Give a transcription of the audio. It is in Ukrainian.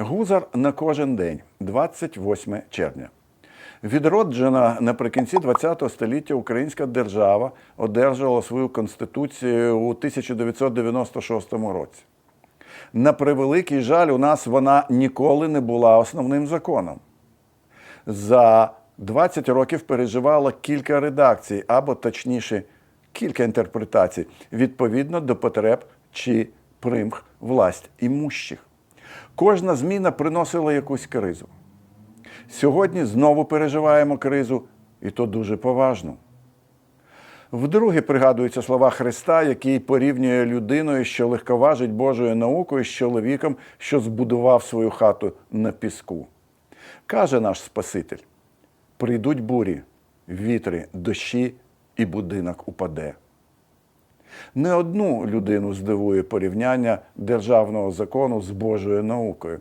Гузар на кожен день, 28 червня. Відроджена наприкінці ХХ століття українська держава одержала свою конституцію у 1996 році. На превеликий жаль, у нас вона ніколи не була основним законом. За 20 років переживала кілька редакцій, або точніше, кілька інтерпретацій відповідно до потреб чи примх власть імущих. Кожна зміна приносила якусь кризу. Сьогодні знову переживаємо кризу, і то дуже поважну. Вдруге пригадуються слова Христа, який порівнює людиною, що легковажить Божою наукою з чоловіком, що збудував свою хату на піску. Каже наш Спаситель: прийдуть бурі, вітри, дощі, і будинок упаде. Не одну людину здивує порівняння державного закону з Божою наукою.